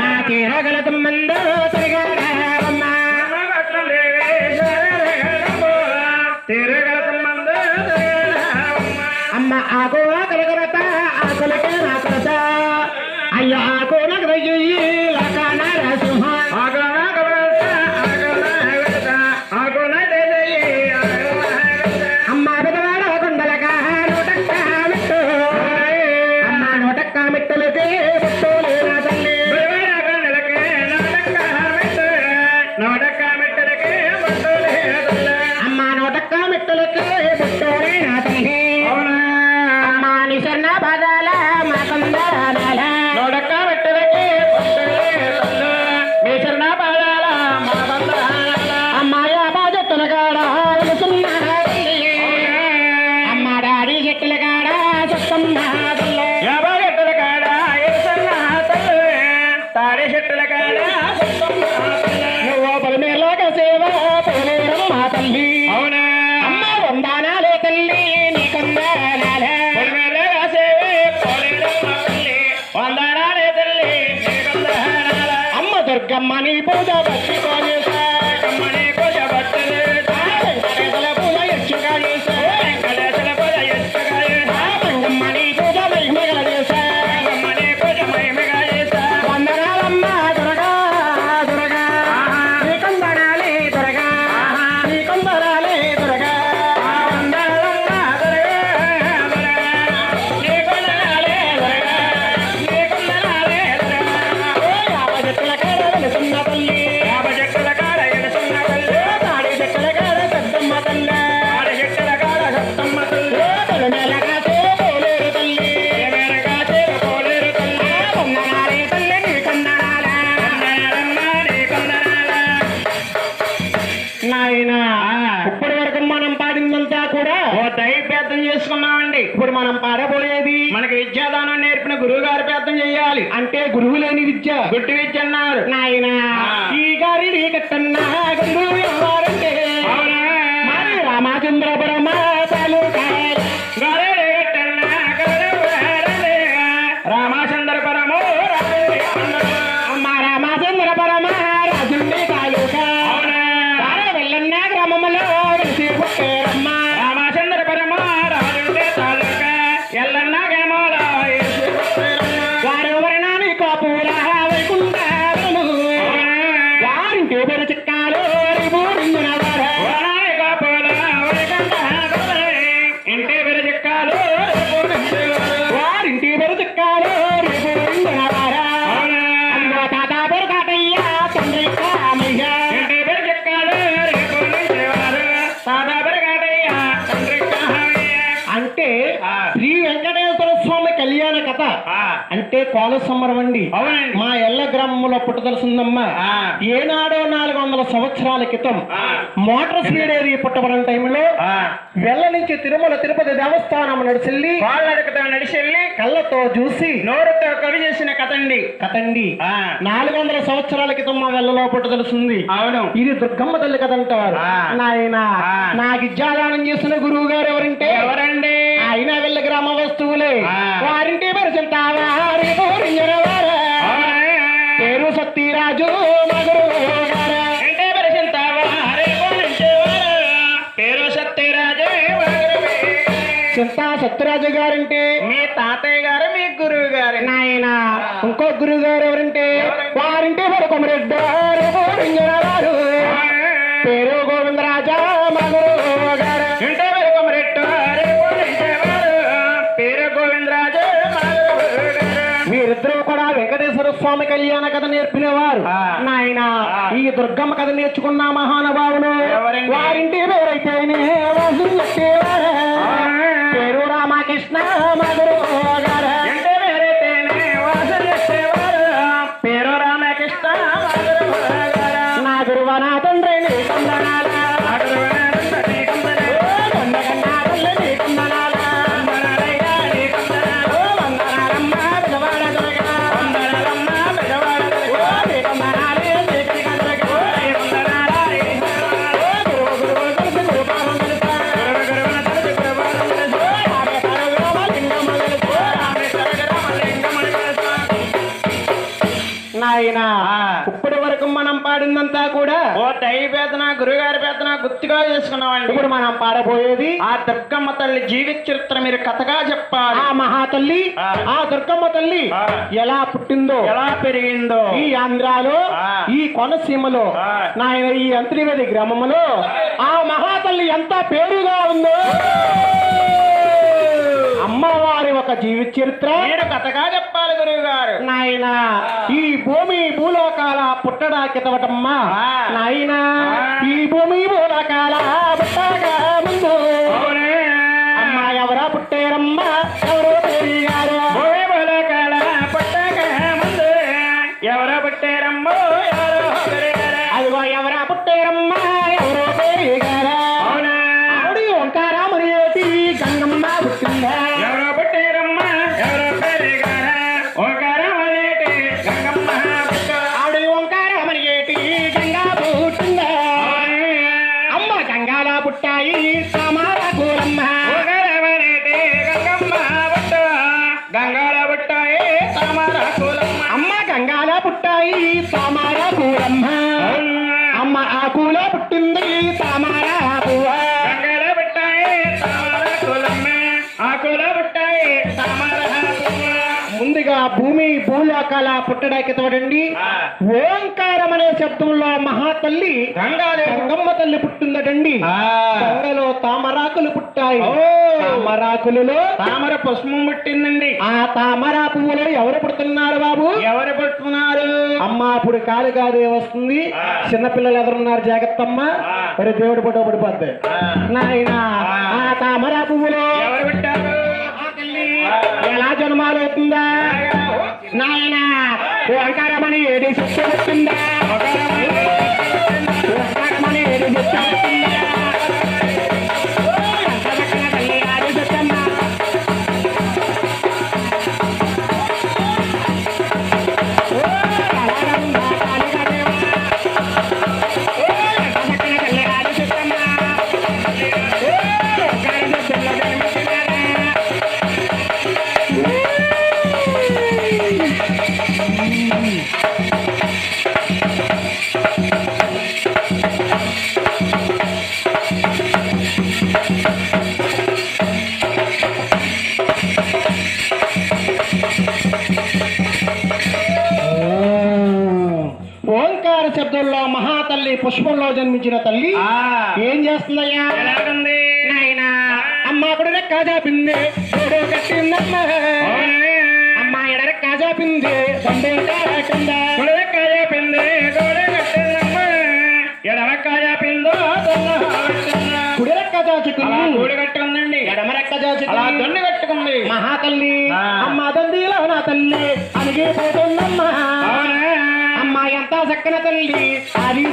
నా తీరగలదు మందో. Money, Buddha, but she's on your నాయన. ఇప్పటి వరకు మనం పాడిందంతా కూడా ఓ దైవేద్దం చేసుకున్నామండి. ఇప్పుడు మనం పాడబోయేది మనకి విద్యాదానం నేర్పిన గురువు గారు పేదం చేయాలి. అంటే గురువు లేని విద్య. గుట్టు విద్య అన్నారు. నాయన. ఈ గారి కట్టన్నా గురువు అంటే కోలసమ్మరం అండి. మా ఎల్ల గ్రామంలో పుట్టదలసిందమ్మా ఏనాడో నాలుగు వందల సంవత్సరాల క్రితం మోటార్ స్పీడ్ ఏది పుట్టబడిన టైంలో వెళ్ళ నుంచి తిరుమల తిరుపతి దేవస్థానం నడిచెల్లి నడిచెల్లి కళ్ళతో చూసి నోరుతో కవి చేసిన కథండి. కథండి. నాలుగు వందల సంవత్సరాల క్రితం మా వెళ్ళలో పుట్టదలుసుంది అవును. ఇది దుర్గమ్మ తల్లి కథ అంటారు నాయన నాకు ఇజ్జాదానం చేసిన గురువు గారు చింతా సత్యరాజు గారంటే? మీ తాతయ్య గారు మీ గురువు గారు. నాయన ఇంకో గురువు గారు ఎవరంటే వారంటే మరి కొమరెడ్డి పేరు గోవిందరాజా మగురు గారు. అంటే మరి పేరు గోవిందరాజా వీరిద్దరూ కూడా వెంకటేశ్వర స్వామి కళ్యాణ కథ నేర్పినవారు. నాయన ఈ దుర్గమ్మ కథ నేర్చుకున్న మహానుభావులు వారింటి పేరైతే Krishna నాయన. ఇప్పటి వరకు మనం పాడిందంతా కూడా ఓ దై వేదన గురుగారి వేదన గుర్తుగా చేసుకున్నామండి ఇప్పుడు మనం పాడబోయేది ఆ దుర్గమ్మ తల్లి జీవిత చరిత్ర మీరు కథగా చెప్పాలి ఆ మహాతల్లి ఆ. ఆ దుర్గమ్మ తల్లి. ఎలా పుట్టిందో ఎలా పెరిగిందో ఈ ఆంధ్రాలో. ఈ కోనసీమలో. నాయన ఈ అంతర్వేది గ్రామంలో ఆ మహాతల్లి ఎంత పేరుగా ఉందో అమ్మవారి ఒక జీవిత చరిత్ర. మీరు కథగా చెప్పాలి గురువు గారు నాయన ఈ భూమి భూలోకాల పుట్టడా కితవటమ్మా ఆ. నాయన. ఈ భూమి భూలోకాల పుట్టగా ముందు. అమ్మ ఎవరా పుట్టారమ్మా? ఎవరో? గంగాల పుట్టాయి సమాల భూమి భూలోకాల పుట్టడానికి తోడండి. ఓంకారం అనే శబ్దంలో మహాతల్లి గంగమ్మ తల్లి పుట్టిందటండి. గంగలో తామరాకులు పుట్టాయి. తామరాకులలో తామర పుష్పం పుట్టిందండి ఆ తామరా పువ్వులో ఎవరు పుడుతున్నారు బాబు ఎవరు పుట్టున్నారు అమ్మ అప్పుడు కాలు కాదే వస్తుంది. చిన్నపిల్లలు ఎదురున్నారు జాగ్రత్త అమ్మ. మరి దేవుడు పుట్ట పడిపోద్ది. నాయన ఆ. తామరా పువ్వులో ఎవరు పుట్టారు. ఎలా జన్మాలు అవుతుందా నాయన అంకారమని ఏది శక్తి వచ్చిందా శబ్దంలో మహాతల్లి పుష్పంలో జన్మించిన తల్లి. ఏం చేస్తుందయ్యా? అమ్మ అప్పుడు రెక్క జాపింది. గోడు కట్టిందమ్మ. అమ్మ ఎడ రెక్క కట్టిందా. కుడి రెక్క కట్టుకుందండి ఎడమ రెక్క కట్టుకుంది. మహాతల్లి ఆ. అమ్మ నా తల్లి. అలిగిపోతుందమ్మ అవునా చక్కన తల్లి అది